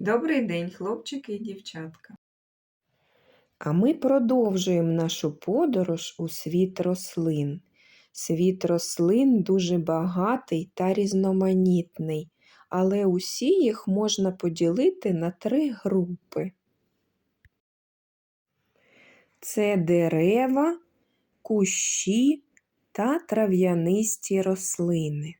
Добрий день, хлопчики і дівчатка. А ми продовжуємо нашу подорож у світ рослин. Світ рослин дуже багатий та різноманітний, але усі їх можна поділити на три групи. Це дерева, кущі та трав'янисті рослини.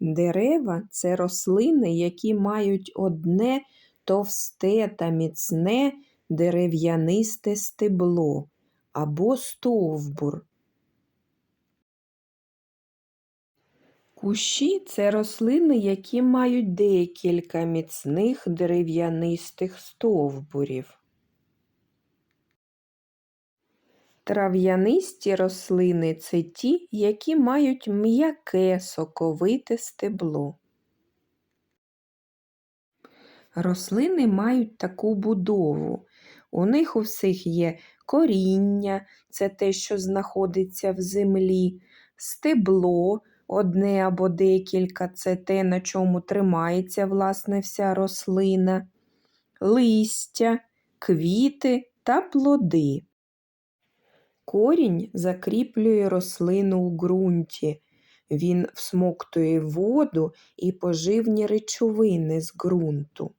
Дерева це рослини, які мають одне товсте та міцне дерев'янисте стебло або стовбур. Кущі це рослини, які мають декілька міцних дерев'янистих стовбурів. Трав'янисті рослини це ті, які мають м'яке соковите стебло. Рослини мають таку будову. У них у всіх є коріння, це те, що знаходиться в землі, стебло, одне або декілька це те, на чому тримається власне вся рослина, листя, квіти та плоди. Корінь закріплює рослину у ґрунті. Він всмоктує воду і поживні речовини з ґрунту.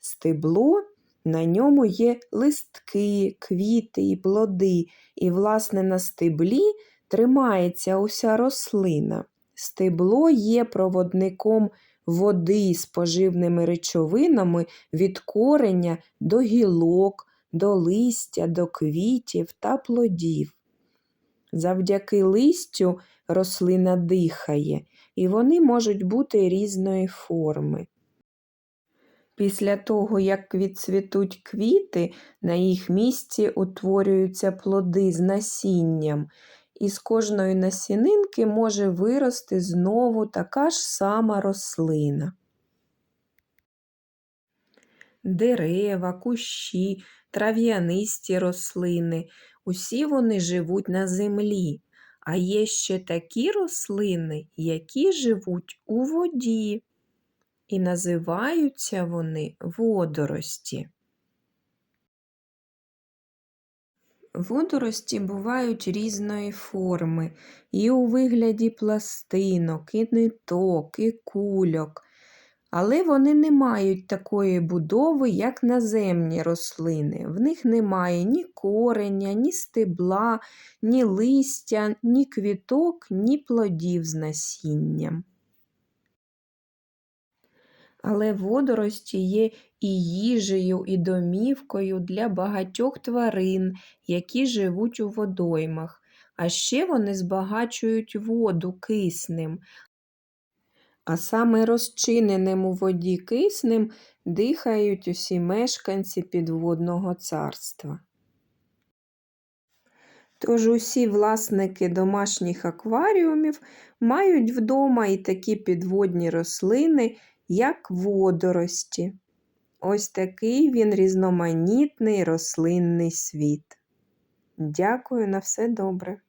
Стебло на ньому є листки, квіти і плоди, і, власне, на стеблі тримається уся рослина. Стебло є проводником води з поживними речовинами від кореня до гілок, до листя, до квітів та плодів. Завдяки листю рослина дихає, і вони можуть бути різної форми. Після того, як відцвітуть квіти, на їх місці утворюються плоди з насінням, і з кожної насінинки може вирости знову така ж сама рослина. Дерева, кущі, трав'янисті рослини. Усі вони живуть на землі, а є ще такі рослини, які живуть у воді, і називаються вони водорості. Водорості бувають різної форми. І у вигляді пластинок, і ниток, і кульок, але вони не мають такої будови, як наземні рослини. В них немає ні кореня, ні стебла, ні листя, ні квіток, ні плодів з насінням. Але водорості є і їжею, і домівкою для багатьох тварин, які живуть у водоймах. А ще вони збагачують воду киснем, а саме розчиненим у воді киснем дихають усі мешканці підводного царства. Тож усі власники домашніх акваріумів мають вдома і такі підводні рослини, як водорості. Ось такий він різноманітний рослинний світ. Дякую на все добре.